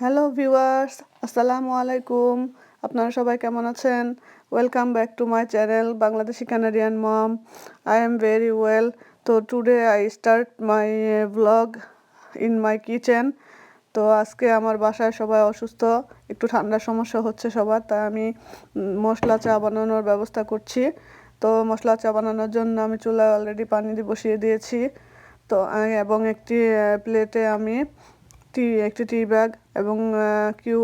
Hello viewers আসসালামু আলাইকুম আপনারা সবাই কেমন আছেন? Welcome back to my channel Bangladeshi Canadian mom I am very well তো today I start my blog in my kitchen তো আজকে আমার বাসায় সবাই অসুস্থ, একটু ঠান্ডার সমস্যা হচ্ছে সবার, তাই আমি মশলা চা বানানোর ব্যবস্থা করছি। তো মশলা চা বানানোর জন্য আমি চুলায় অলরেডি পানি দিয়ে বসিয়ে দিয়েছি। তো এবং একটি প্লেটে আমি টি একটি টি ব্যাগ এবং কিউ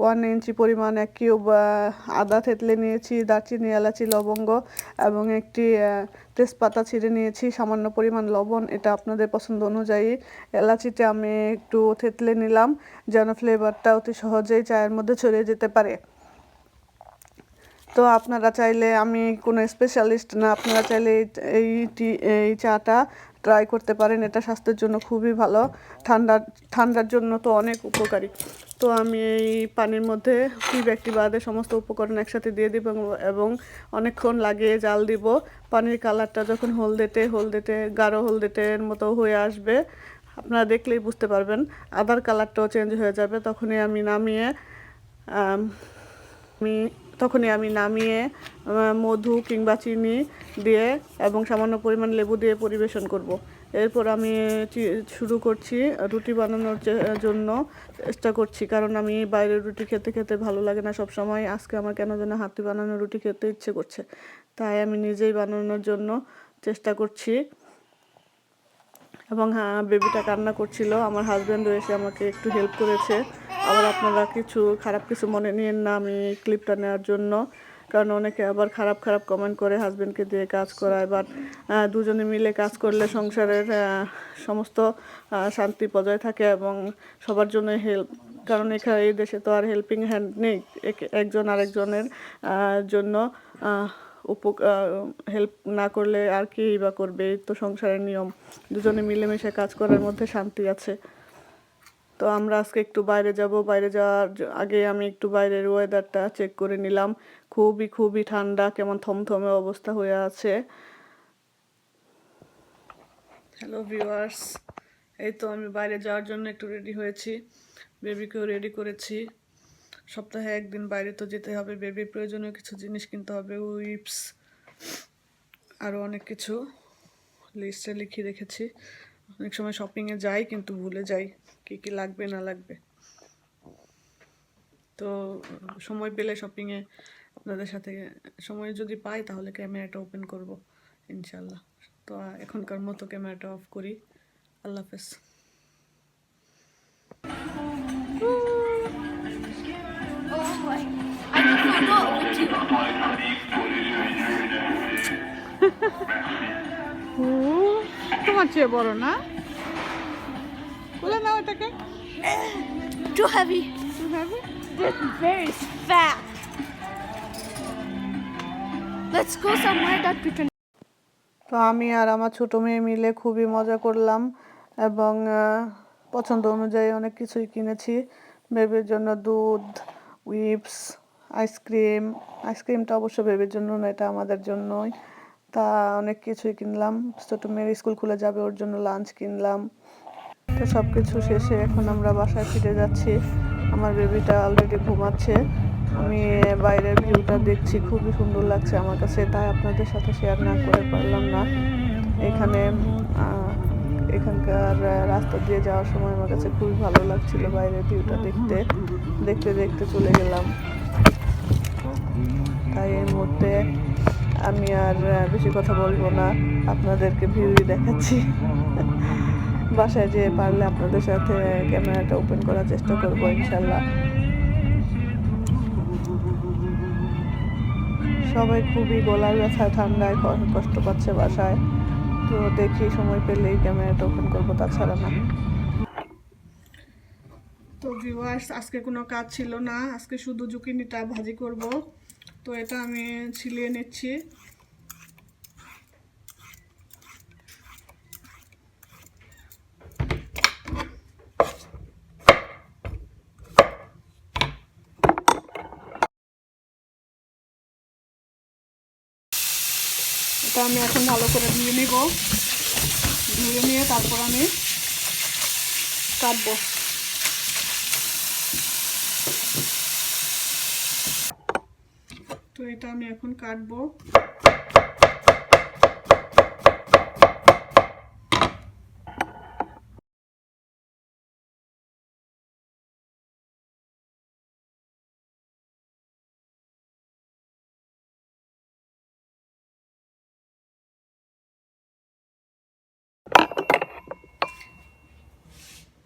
ওয়ান ইঞ্চি পরিমাণ এক কিউব আদা থেতলে নিয়েছি, দারচিনি, এলাচি, লবঙ্গ এবং একটি তেজপাতা ছিঁড়ে নিয়েছি, সামান্য পরিমাণ লবণ, এটা আপনাদের পছন্দ অনুযায়ী। এলাচিটা আমি একটু থেতলে নিলাম যেন ফ্লেভারটা অতি সহজেই চায়ের মধ্যে ছড়িয়ে যেতে পারে। তো আপনারা চাইলে, আমি কোনো স্পেশালিস্ট না, আপনারা চাইলে এই টি, এই চাটা ট্রাই করতে পারেন, এটা স্বাস্থ্যের জন্য খুবই ভালো। ঠান্ডা, ঠান্ডার জন্য তো অনেক উপকারী। তো আমি এই পানির মধ্যে টি ব্যাগটি বাদে সমস্ত উপকরণ একসাথে দিয়ে দিব এবং- এবং অনেকক্ষণ লাগিয়ে জাল দিব। পানির কালারটা যখন হলদেটে হলদেটে, গাঢ় হলদেটের মতো হয়ে আসবে, আপনারা দেখলেই বুঝতে পারবেন। আদার কালারটাও চেঞ্জ হয়ে যাবে। তখনই আমি নামিয়ে আমি তখনই আমি নামিয়ে মধু কিংবা চিনি দিয়ে এবং সামান্য পরিমাণ লেবু দিয়ে পরিবেশন করব। এরপর আমি শুরু করছি রুটি বানানোর জন্য চেষ্টা করছি। কারণ আমি বাইরের রুটি খেতে খেতে ভালো লাগে না সব সময় আজকে আমার কেন যেন হাতি বানানো রুটি খেতে ইচ্ছে করছে। তাই আমি নিজেই বানানোর জন্য চেষ্টা করছি। এবং হ্যাঁ বেবিটা কান্না করছিল। আমার হাজব্যান্ডও এসে আমাকে একটু হেল্প করেছে। আবার আপনারা কিছু খারাপ কিছু মনে নিয়েন না, আমি ক্লিপটা নেওয়ার জন্য। কারণ অনেকে আবার খারাপ খারাপ কমেন্ট করে হাজব্যান্ডকে দিয়ে কাজ করায়। বাট দুজনে মিলে কাজ করলে সংসারের সমস্ত শান্তি বজায় থাকে এবং সবার জন্য হেল্প কারণ এখানে এই দেশে তো আর হেল্পিং হ্যান্ড নেই, এক- একজন আরেকজনের জন্য। আহ, উপ হেল্প না করলে আর কি বা করবে? এই তো সংসারের নিয়ম। দুজনে মিলেমিশে কাজ করার মধ্যে শান্তি আছে। তো আমরা আজকে একটু বাইরে যাব। বাইরে যাওয়ার আগে আমি একটু বাইরের ওয়েদারটা চেক করে নিলাম। খুবই খুবই ঠান্ডা কেমন থমথমে অবস্থা হয়ে আছে। হ্যালো ভিউয়ার্স এই তো আমি বাইরে যাওয়ার জন্য একটু রেডি হয়েছি। বেবিকেও রেডি করেছি। সপ্তাহে একদিন বাইরে তো যেতে হবে বেবির প্রয়োজনীয় কিছু জিনিস কিনতে হবে, উইপস আরও অনেক কিছু লিস্টে লিখে রেখেছি। অনেক সময় শপিংয়ে যাই কিন্তু ভুলে যাই কী কী লাগবে, না লাগবে। তো সময় পেলে শপিংয়ে আপনাদের সাথে সময় যদি পাই তাহলে ক্যামেরাটা ওপেন করব ইনশাল্লাহ তো এখনকার মতো ক্যামেরাটা অফ করি। আল্লাহ হাফেজ। তোমার চেয়ে বড় না বলে নাও এটাকে Too heavy. This is very fat. Let's go somewhere that we can. তো আমি আর আমার ছোট মেয়ে মিলে খুবই মজা করলাম এবং পছন্দ অনুযায়ী অনেক কিছুই কিনেছি বেবির জন্য দুধ উইপস আইসক্রিম আইসক্রিমটা অবশ্য বেবির জন্য না, এটা আমাদের জন্যই। তা অনেক কিছুই কিনলাম। ছোট মেয়ের স্কুল খুলে যাবে, ওর জন্য লাঞ্চ কিনলাম। তো সব কিছু শেষে এখন আমরা বাসায় ফিরে যাচ্ছি। আমার বেবিটা অলরেডি ঘুমাচ্ছে। আমি বাইরের ভিউটা দেখছি, খুবই সুন্দর লাগছে আমার কাছে। তাই আপনাদের সাথে শেয়ার না করে পারলাম না। এখানে এখানকার রাস্তা দিয়ে যাওয়ার সময় আমার কাছে খুবই ভালো লাগছিল বাইরের ভিউটা দেখতে। দেখতে দেখতে চলে গেলাম। তাই এই মুহূর্তে আমি আর বেশি কথা বলব না। আপনাদেরকে ভিউই দেখাচ্ছি। বাসায় যেয়ে পারলে আপনাদের সাথে ক্যামেরাটা ওপেন করার চেষ্টা করব, ইনশাল্লাহ। সবাই খুবই গলার ব্যথা, ঠান্ডায় কষ্ট পাচ্ছে বাসায়। তো দেখি সময় পেলেই ক্যামেরাটা ওপেন করব, তাছাড়া না। তো ভিউয়ার্স আজকে কোনো কাজ ছিল না। আজকে শুধু জুকিনিটা ভাজি করব। তো এটা আমি ছিলিয়ে নিচ্ছি। এটা আমি এখন ভালো করে ধুয়ে নিব। ধুয়ে নিয়ে তারপর আমি কাটবো। তো এটা আমি এখন কাটবো।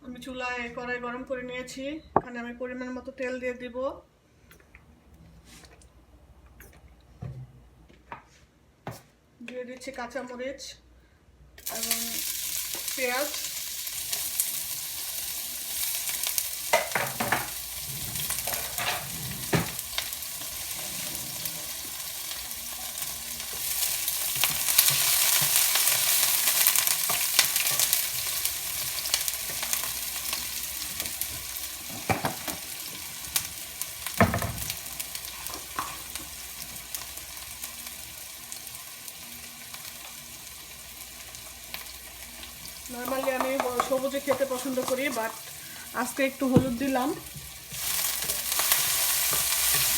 আমি চুলায় কড়াই গরম করে নিয়েছি। এখানে আমি পরিমাণ মতো তেল দিয়ে দিব। দিয়ে দিচ্ছি কাঁচামরিচ এবং পেঁয়াজ নর্মালি আমি ব- সবুজে খেতে পছন্দ করি বাট আজকে একটু হলুদ দিলাম।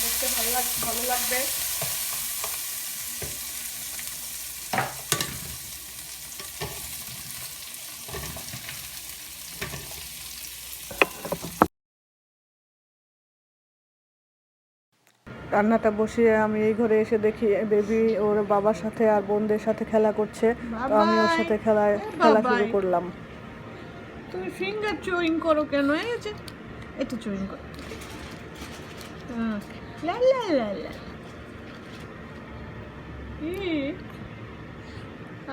দেখতে ভালো লাগ ভালো লাগবে। রান্নাটা বসিয়ে আমি এই ঘরে এসে দেখি বেবি ওর বাবার সাথে আর বোনদের সাথে খেলা করছে। তো আমি ওর সাথে খেলা খেলা শুরু করলাম। তুমি ফিঙ্গার চুইং করো কেন? এই যে একটু চুইং করো। লা লা লা লা।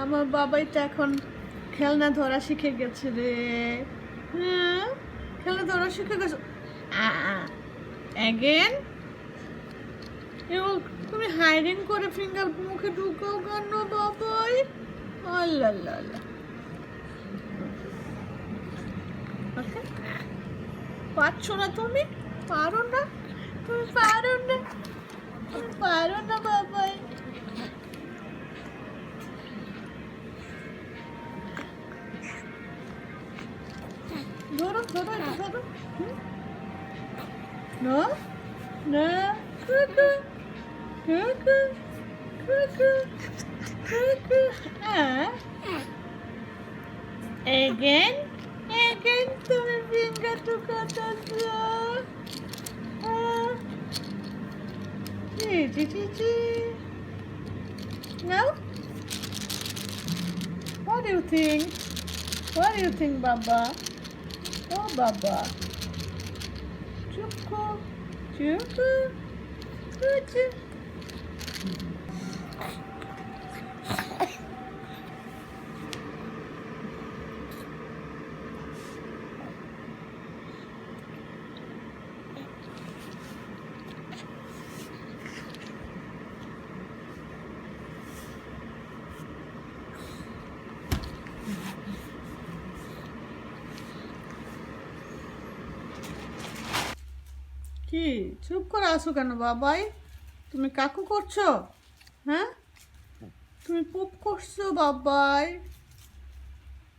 আমার বাবাই তো এখন খেলনা ধরা শিখে গেছে রে। হ্যাঁ? খেলনা ধরা শিখে গেছে। অ্যাগেন তুমি হাইরিং করে ফিঙ্গার মুখে ঢুকাও কেন বাবাই? আল্লাহ আল্লাহ। ওকে না তুমি? পারো না? তুমি পারো না? তুমি পারো না বাবাই। ধরো ধরো ধরো না? না? কুকু কুকু কুকু কুকু হ্যাঁ। Again? Again, to my finger to cut us. Uh, gee, gee, gee. No? What do you think? What do you think, Baba? Oh, Baba. Chuku. Chuku. Chuku. কি? চুপ করে আসো কেন বাবাই? তুমি কাকু করছ? হ্যাঁ? তুমি পুপ করছ বাবাই।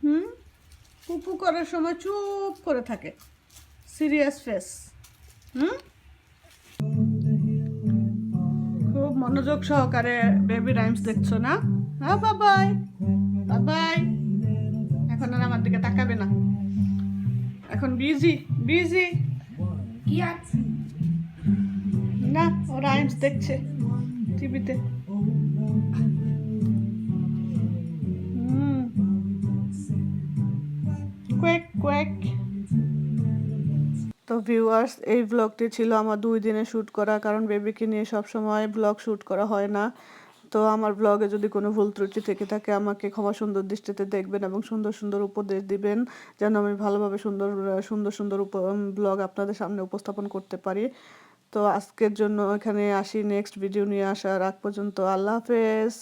হুম? পুপু করার সময় চুপ করে থাকে। Serious face. হুম? খুব মনোযোগ সহকারে বেবি রাইমস দেখছ না? হ্যাঁ বাবাই? বাবাই? এখন আর আমার দিকে তাকাবে না। এখন বিজি বিজি। Jetzt. না? দেখছে, টিভিতে। তো ভিউয়ার্স এই ব্লগটি ছিল আমার দুই দিনে শ্যুট করা, কারণ বেবিকে নিয়ে সব সময় ব্লগ শ্যুট করা হয় না। তো আমার ব্লগে যদি কোনো ভুল ত্রুটি থেকে থাকে, আমাকে ক্ষমা সুন্দর দৃষ্টিতে দেখবেন এবং সুন্দর সুন্দর উপদেশ দিবেন, যেন আমি ভালোভাবে সুন্দর সুন্দর সুন্দর ব্লগ আপনাদের সামনে উপস্থাপন করতে পারি। তো আজকের জন্য এখানে আসি। নেক্সট ভিডিও নিয়ে আসার আগ পর্যন্ত আল্লাহ হাফেজ।